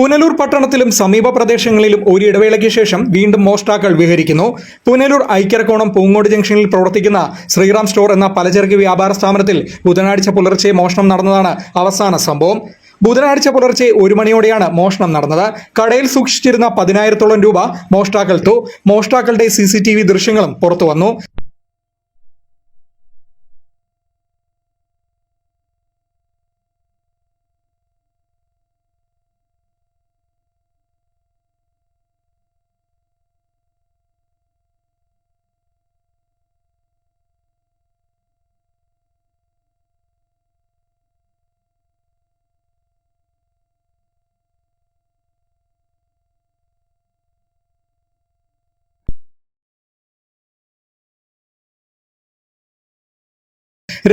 പുനലൂർ പട്ടണത്തിലും സമീപ പ്രദേശങ്ങളിലും ഒരു ഇടവേളയ്ക്ക് ശേഷം വീണ്ടും മോഷ്ടാക്കൾ വിഹരിക്കുന്നു. പുനലൂർ ഐക്യരക്കോണം പൂങ്ങോട് ജംഗ്ഷനിൽ പ്രവർത്തിക്കുന്ന ശ്രീറാം സ്റ്റോർ എന്ന പലചരക്ക് വ്യാപാര സ്ഥാപനത്തിൽ ബുധനാഴ്ച പുലർച്ചെ മോഷണം നടന്നതാണ് അവസാന സംഭവം. ബുധനാഴ്ച പുലർച്ചെ ഒരു മണിയോടെയാണ് മോഷണം നടന്നത്. കടയിൽ സൂക്ഷിച്ചിരുന്ന പതിനായിരത്തോളം രൂപ മോഷ്ടാക്കൾ തു. മോഷ്ടാക്കളുടെ സി ദൃശ്യങ്ങളും പുറത്തു വന്നു.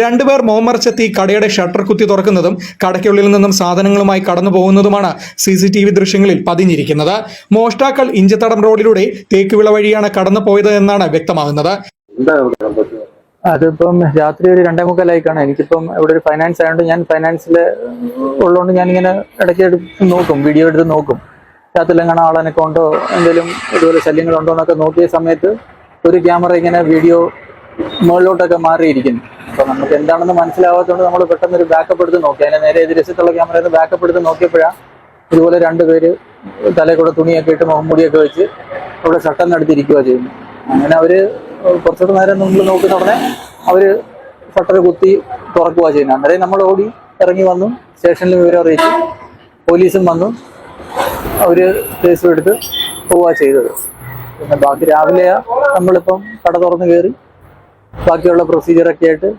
രണ്ടുപേർ മോമർച്ചെത്തി കടയുടെ ഷട്ടർ കുത്തി തുറക്കുന്നതും കടയ്ക്കുള്ളിൽ നിന്നും സാധനങ്ങളുമായി കടന്നു പോകുന്നതുമാണ് സി സി ടി വി ദൃശ്യങ്ങളിൽ പതിഞ്ഞിരിക്കുന്നത്. മോഷ്ടാക്കൾ ഇഞ്ചത്തടം റോഡിലൂടെ തേക്കുവിള വഴിയാണ് കടന്നു പോയത് എന്നാണ് വ്യക്തമാകുന്നത്. അതിപ്പം രാത്രി ഒരു രണ്ടേ മുക്കാലായി കാണാം എനിക്കിപ്പം ഇവിടെ ഒരു ഫൈനാൻസ് ആയതുകൊണ്ട് ഞാൻ ഫൈനാൻസിൽ ഉള്ളതുകൊണ്ട് ഞാനിങ്ങനെ ഇടയ്ക്ക് എടുത്ത് നോക്കും. വീഡിയോ എടുത്ത് നോക്കും. രാത്രിയിലെങ്ങനെ ആളെനൊക്കെ ഉണ്ടോ? എന്തെങ്കിലും ഇതുപോലെ ശല്യങ്ങളുണ്ടോ എന്നൊക്കെ നോക്കിയ സമയത്ത് ഒരു ക്യാമറ ഇങ്ങനെ വീഡിയോ മുകളിലോട്ടൊക്കെ മാറിയിരിക്കുന്നു. അപ്പൊ നമുക്ക് എന്താണെന്ന് മനസ്സിലാവാത്തതുകൊണ്ട് നമ്മൾ പെട്ടെന്ന് ഒരു ബാക്കപ്പ് എടുത്ത് നോക്കി. അതിന്റെ നേരെ എതിരശത്തുള്ള ക്യാമറയിൽ ബാക്കപ്പ് എടുത്ത് നോക്കിയപ്പോഴാണ് ഇതുപോലെ രണ്ടുപേര് തലയിൽ കൂടെ തുണിയൊക്കെ ഇട്ട് മുഹമ്മൂടിയൊക്കെ വെച്ച് അവിടെ ഷട്ടം നടത്തിയിരിക്കുക ചെയ്യുന്നു അങ്ങനെ അവർ കുറച്ചുകൂടെ നേരം നമ്മൾ നോക്കുന്ന ഉടനെ അവർ ഷട്ടർ കുത്തി തുറക്കുക ചെയ്യുന്നത്. അന്നേരം നമ്മൾ ഓടി ഇറങ്ങി വന്നു സ്റ്റേഷനിൽ വിവരം അറിയിച്ചു പോലീസും വന്നു അവർ കേസും എടുത്ത് പോവുക ചെയ്തത്. പിന്നെ ബാക്കി രാവിലെയാ നമ്മളിപ്പം കട തുറന്ന് കയറി ബാക്കിയുള്ള പ്രൊസീജിയറൊക്കെ ആയിട്ട്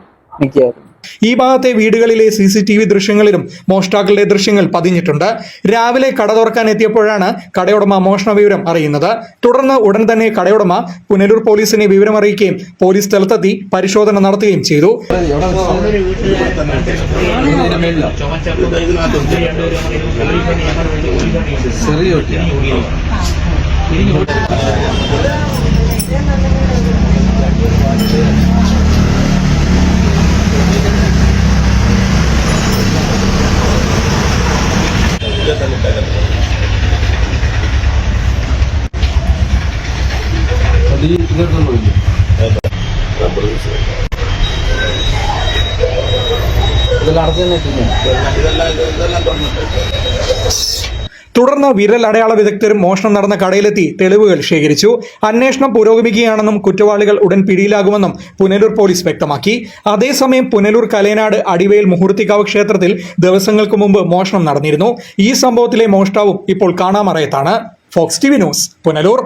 നിൽക്കുകയായിരുന്നു ഈ ഭാഗത്തെ വീടുകളിലെ സി സി ടി വി ദൃശ്യങ്ങളിലും മോഷ്ടാക്കളുടെ ദൃശ്യങ്ങൾ പതിഞ്ഞിട്ടുണ്ട്. രാവിലെ കട തുറക്കാൻ എത്തിയപ്പോഴാണ് കടയുടമ മോഷണ വിവരം അറിയുന്നത്. തുടർന്ന് ഉടൻ തന്നെ കടയുടമ പുനലൂർ പോലീസിനെ വിവരം അറിയിക്കുകയും പോലീസ് സ്ഥലത്തെത്തി പരിശോധന നടത്തുകയും ചെയ്തു. ഈ ഇതെടുത്തോണ്ട് പോയില്ലേ? ഇതെല്ലാം ഇതെല്ലാം തന്നെ ഇട്ടില്ലേ? തുടർന്ന് വിരൽ അടയാള വിദഗ്ധരും മോഷണം നടന്ന കടയിലെത്തി തെളിവുകൾ ശേഖരിച്ചു. അന്വേഷണം പുരോഗമിക്കുകയാണെന്നും കുറ്റവാളികൾ ഉടൻ പിടിയിലാകുമെന്നും പുനലൂർ പോലീസ് വ്യക്തമാക്കി. അതേസമയം പുനലൂർ കലേനാട് അടിവേൽ മുഹൂർത്തിക്കാവ് ക്ഷേത്രത്തിൽ ദിവസങ്ങൾക്ക് മുമ്പ് മോഷണം നടന്നിരുന്നു. ഈ സംഭവത്തിലെ മോഷ്ടാവും ഇപ്പോൾ കാണാമറയത്താണ്. Fox T news Punalur.